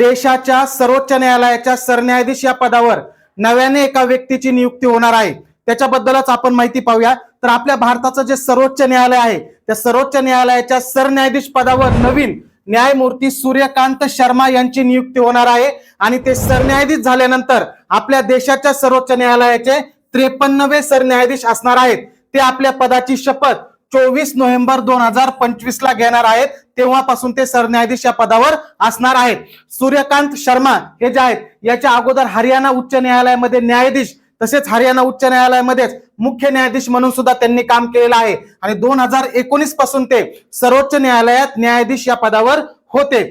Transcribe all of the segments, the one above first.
देशाच्या सर्वोच्च न्यायालयाच्या सरन्यायाधीश या पदावर नव्याने एका व्यक्तीची नियुक्ती होणार आहे. त्याच्याबद्दलच आपण माहिती पाहूया. तर आपल्या भारताचं जे सर्वोच्च न्यायालय आहे त्या सर्वोच्च न्यायालयाच्या सरन्यायाधीश पदावर नवीन न्यायमूर्ती सूर्यकांत शर्मा यांची नियुक्ती होणार आहे. आणि ते सरन्यायाधीश झाल्यानंतर आपल्या देशाच्या सर्वोच्च न्यायालयाचे त्रेपन्नवे सरन्यायाधीश असणार आहेत. ते आपल्या पदाची शपथ चोवीस नोव्हेंबर दोन हजार पंचवीस ला घेणार आहेत. तेव्हापासून ते सरन्यायाधीश या पदावर असणार आहेत. सूर्यकांत शर्मा हे जे आहेत याच्या अगोदर हरियाणा उच्च न्यायालयामध्ये न्यायाधीश तसेच हरियाणा उच्च न्यायालयामध्येच मुख्य न्यायाधीश म्हणून सुद्धा त्यांनी काम केलेलं आहे. आणि दोन हजार एकोणीसपासून ते सर्वोच्च न्यायालयात न्यायाधीश या पदावर होते.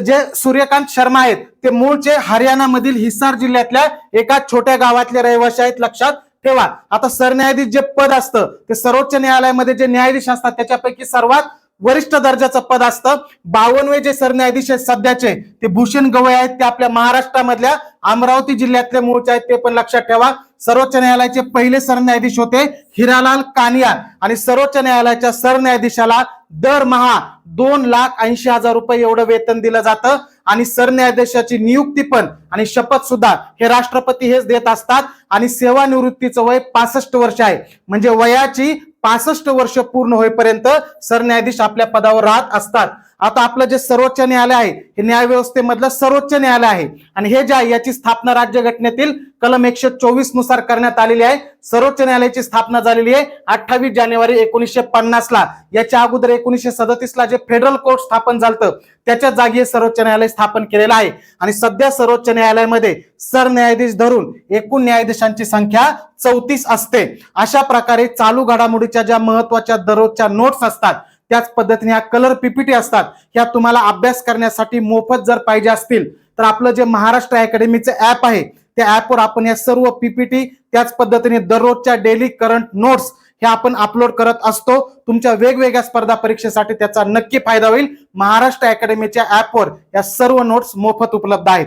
जे सूर्यकांत शर्मा आहेत ते मूळचे हरियाणामधील हिसार जिल्ह्यातल्या एका छोट्या गावातले रहिवासी आहेत लक्षात ठेवा. आता सरन्यायाधीश जे पद असतं ते सर्वोच्च न्यायालयामध्ये जे न्यायाधीश असतात त्याच्यापैकी सर्वात वरिष्ठ दर्जाचं पद असतं. बावनवे जे सरन्यायाधीश आहेत सध्याचे ते भूषण गवई आहेत ते आपल्या महाराष्ट्रामधल्या अमरावती जिल्ह्यातले मूळचे आहेत ते पण लक्षात ठेवा. सर्वोच्च न्यायालयाचे पहिले सरन्यायाधीश होते हिरालाल कानिया आणि सर्वोच्च न्यायालयाच्या सरन्यायाधीशाला दरमहा दोन लाख ऐंशी हजार रुपये एवढं वेतन दिलं जातं. आणि सरन्यायाधीशाची नियुक्ती पण आणि शपथ सुद्धा हे राष्ट्रपती हेच देत असतात. आणि सेवानिवृत्तीचं वय पासष्ट वर्ष आहे. म्हणजे वयाची पासष्ट वर्ष पूर्ण होईपर्यंत सरन्यायाधीश आपल्या पदावर राहत असतात. आता आपलं जे सर्वोच्च न्यायालय आहे हे न्यायव्यवस्थेमधलं सर्वोच्च न्यायालय आहे. आणि हे जे आहे याची स्थापना राज्यघटनेतील कलम एकशे चोवीसनुसार करण्यात आलेली आहे. सर्वोच्च न्यायालयाची स्थापना झालेली आहे अठ्ठावीस जानेवारी एकोणीसशे पन्नास ला. याच्या अगोदर एकोणीसशे सदतीस ला जे फेडरल कोर्ट स्थापन झालं त्याच्या जागी सर्वोच्च न्यायालय स्थापन केलेलं आहे. आणि सध्या सर्वोच्च न्यायालयामध्ये सरन्यायाधीश धरून एकूण न्यायाधीशांची संख्या चौतीस असते. अशा प्रकारे चालू घडामोडीच्या ज्या महत्त्वाच्या दररोजच्या नोट्स असतात त्याच पद्धतीने ह्या कलर पीपीटी असतात ह्या तुम्हाला अभ्यास करण्यासाठी मोफत जर पाहिजे असतील तर आपलं जे महाराष्ट्र अकॅडमीचं ऍप आहे त्या ऍपवर आपण या सर्व पीपीटी त्याच पद्धतीने दररोजच्या डेली करंट नोट्स हे आपण अपलोड करत असतो. तुमच्या वेगवेगळ्या स्पर्धा परीक्षेसाठी त्याचा नक्की फायदा होईल. महाराष्ट्र अकॅडमीच्या ऍपवर या सर्व नोट्स मोफत उपलब्ध आहेत.